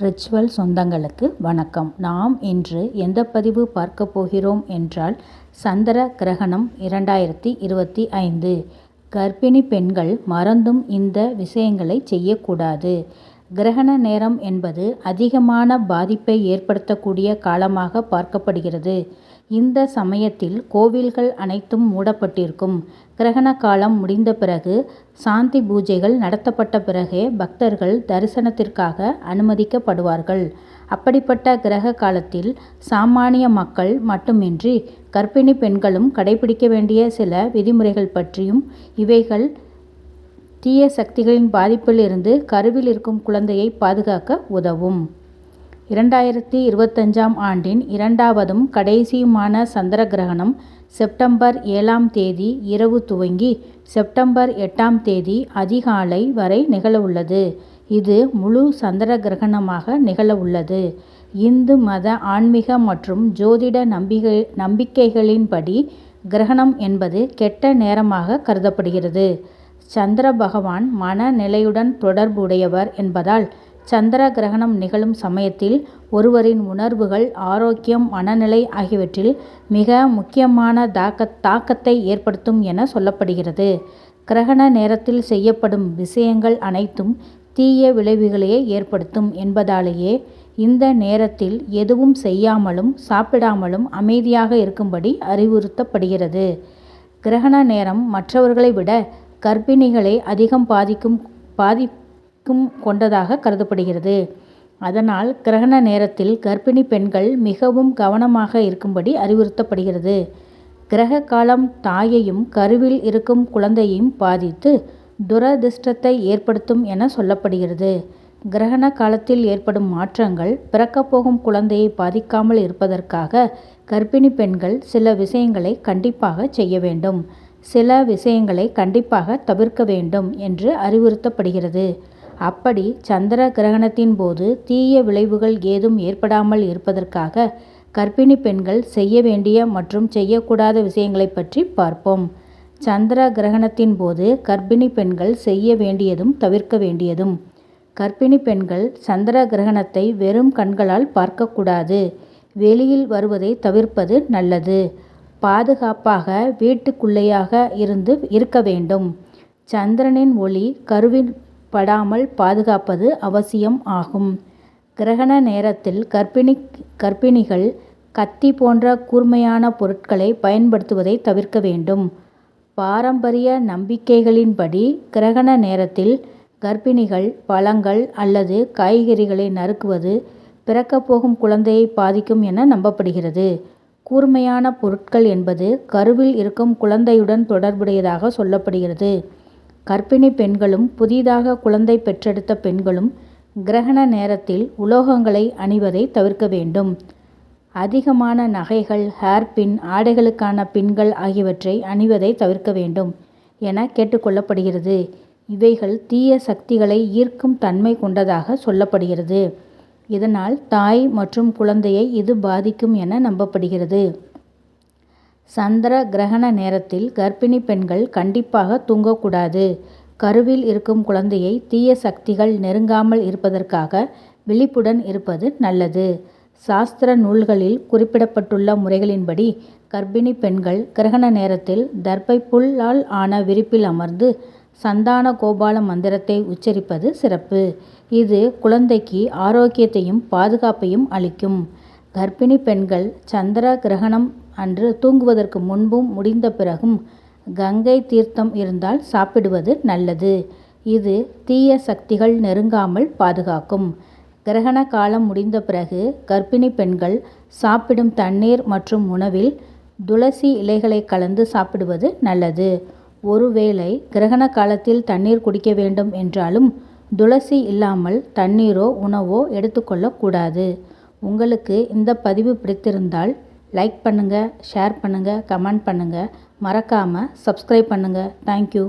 Ritual சொந்தங்களுக்கு வணக்கம். நாம் இன்று எந்த பதிவு பார்க்க போகிறோம் என்றால் சந்திர கிரகணம் இரண்டாயிரத்தி இருபத்தி ஐந்து. கர்ப்பிணி பெண்கள் மறந்தும் இந்த விஷயங்களை செய்யக்கூடாது. கிரகண நேரம் என்பது அதிகமான பாதிப்பை ஏற்படுத்தக்கூடிய காலமாக பார்க்கப்படுகிறது. இந்த சமயத்தில் கோவில்கள் அனைத்தும் மூடப்பட்டிருக்கும். கிரகண காலம் முடிந்த பிறகு சாந்தி பூஜைகள் நடத்தப்பட்ட பிறகே பக்தர்கள் தரிசனத்திற்காக அனுமதிக்கப்படுவார்கள். அப்படிப்பட்ட கிரக காலத்தில் சாமானிய மக்கள் மட்டுமின்றி கர்ப்பிணி பெண்களும் கடைபிடிக்க வேண்டிய சில விதிமுறைகள் பற்றியும் இவைகள் தீய சக்திகளின் பாதிப்பில் இருந்து கருவில் இருக்கும் குழந்தையை பாதுகாக்க உதவும். இரண்டாயிரத்தி இருபத்தஞ்சாம் ஆண்டின் இரண்டாவதும் கடைசியுமான சந்திர கிரகணம் செப்டம்பர் ஏழாம் தேதி இரவு துவங்கி செப்டம்பர் எட்டாம் தேதி அதிகாலை வரை நிகழவுள்ளது. இது முழு சந்திர கிரகணமாக நிகழவுள்ளது. இந்து மத ஆன்மீக மற்றும் ஜோதிட நம்பிக்கை நம்பிக்கைகளின்படி கிரகணம் என்பது கெட்ட நேரமாக கருதப்படுகிறது. சந்திர பகவான் மனநிலையுடன் தொடர்புடையவர் என்பதால் சந்திர கிரகணம் நிகழும் சமயத்தில் ஒருவரின் உணர்வுகள் ஆரோக்கியம் மனநிலை ஆகியவற்றில் மிக முக்கியமான தாக்க தாக்கத்தை ஏற்படுத்தும் என சொல்லப்படுகிறது. கிரகண நேரத்தில் செய்யப்படும் விஷயங்கள் அனைத்தும் தீய விளைவுகளையே ஏற்படுத்தும் என்பதாலேயே இந்த நேரத்தில் எதுவும் செய்யாமலும் சாப்பிடாமலும் அமைதியாக இருக்கும்படி அறிவுறுத்தப்படுகிறது. கிரகண நேரம் மற்றவர்களை விட கர்ப்பிணிகளை அதிகம் பாதிக்கும் பாதிக்கும் கொண்டதாக கருதப்படுகிறது. அதனால் கிரகண நேரத்தில் கர்ப்பிணி பெண்கள் மிகவும் கவனமாக இருக்கும்படி அறிவுறுத்தப்படுகிறது. கிரக காலம் தாயையும் கருவில் இருக்கும் குழந்தையையும் பாதித்து துரதிர்ஷ்டத்தை ஏற்படுத்தும் என சொல்லப்படுகிறது. கிரகண காலத்தில் ஏற்படும் மாற்றங்கள் பிறக்கப்போகும் குழந்தையை பாதிக்காமல் இருப்பதற்காக கர்ப்பிணி பெண்கள் சில விஷயங்களை கண்டிப்பாக செய்ய வேண்டும். சில விஷயங்களை கண்டிப்பாக தவிர்க்க வேண்டும் என்று அறிவுறுத்தப்படுகிறது. அப்படி சந்திர கிரகணத்தின் போது தீய விளைவுகள் ஏதும் ஏற்படாமல் இருப்பதற்காக கர்ப்பிணி பெண்கள் செய்ய வேண்டிய மற்றும் செய்யக்கூடாத விஷயங்களை பற்றி பார்ப்போம். சந்திர கிரகணத்தின் போது கர்ப்பிணி பெண்கள் செய்ய வேண்டியதும் தவிர்க்க வேண்டியதும். கர்ப்பிணி பெண்கள் சந்திர கிரகணத்தை வெறும் கண்களால் பார்க்கக்கூடாது. வெளியில் வருவதை தவிர்ப்பது நல்லது. பாதுகாப்பாக வீட்டுக்குள்ளேயாக இருந்து இருக்க வேண்டும். சந்திரனின் ஒளி கருவின் படாமல் பாதுகாப்பது அவசியம் ஆகும். கிரகண நேரத்தில் கர்ப்பிணி கர்ப்பிணிகள் கத்தி போன்ற கூர்மையான பொருட்களை பயன்படுத்துவதை தவிர்க்க வேண்டும். பாரம்பரிய நம்பிக்கைகளின்படி கிரகண நேரத்தில் கர்ப்பிணிகள் பழங்கள் அல்லது காய்கறிகளை நறுக்குவது பிறக்கப்போகும் குழந்தையை பாதிக்கும் என நம்பப்படுகிறது. கூர்மையான பொருட்கள் என்பது கருவில் இருக்கும் குழந்தையுடன் தொடர்புடையதாக சொல்லப்படுகிறது. கர்ப்பிணி பெண்களும் புதிதாக குழந்தை பெற்றெடுத்த பெண்களும் கிரகண நேரத்தில் உலோகங்களை அணிவதை தவிர்க்க வேண்டும். அதிகமான நகைகள் ஹேர்பின் ஆடைகளுக்கான பின்கள் ஆகியவற்றை அணிவதை தவிர்க்க வேண்டும் என கேட்டுக்கொள்ளப்படுகிறது. இவைகள் தீய சக்திகளை ஈர்க்கும் தன்மை கொண்டதாக சொல்லப்படுகிறது. இதனால் தாய் மற்றும் குழந்தையை இது பாதிக்கும் என நம்பப்படுகிறது. சந்திர கிரகண நேரத்தில் கர்ப்பிணி பெண்கள் கண்டிப்பாக தூங்கக்கூடாது. கருவில் இருக்கும் குழந்தையை தீய சக்திகள் நெருங்காமல் இருப்பதற்காக விழிப்புடன் இருப்பது நல்லது. சாஸ்திர நூல்களில் குறிப்பிடப்பட்டுள்ள முறைகளின்படி கர்ப்பிணி பெண்கள் கிரகண நேரத்தில் தர்ப்பை புல்லால் ஆன விரிப்பில் அமர்ந்து சந்தான கோபால மந்திரத்தை உச்சரிப்பது சிறப்பு. இது குழந்தைக்கு ஆரோக்கியத்தையும் பாதுகாப்பையும் அளிக்கும். கர்ப்பிணி பெண்கள் சந்திர கிரகணம் அன்று தூங்குவதற்கு முன்பும் முடிந்த பிறகும் கங்கை தீர்த்தம் இருந்தால் சாப்பிடுவது நல்லது. இது தீய சக்திகள் நெருங்காமல் பாதுகாக்கும். கிரகண காலம் முடிந்த பிறகு கர்ப்பிணி பெண்கள் சாப்பிடும் தண்ணீர் மற்றும் உணவில் துளசி இலைகளை கலந்து சாப்பிடுவது நல்லது. ஒருவேளை கிரகண காலத்தில் தண்ணீர் குடிக்க வேண்டும் என்றாலும் துளசி இல்லாமல் தண்ணீரோ உணவோ எடுத்துக்கொள்ளக்கூடாது. உங்களுக்கு இந்த பதிவு பிடித்திருந்தால் லைக் பண்ணுங்கள் ஷேர் பண்ணுங்கள் கமெண்ட் பண்ணுங்கள் மறக்காமல் சப்ஸ்கிரைப் பண்ணுங்கள் தேங்க்யூ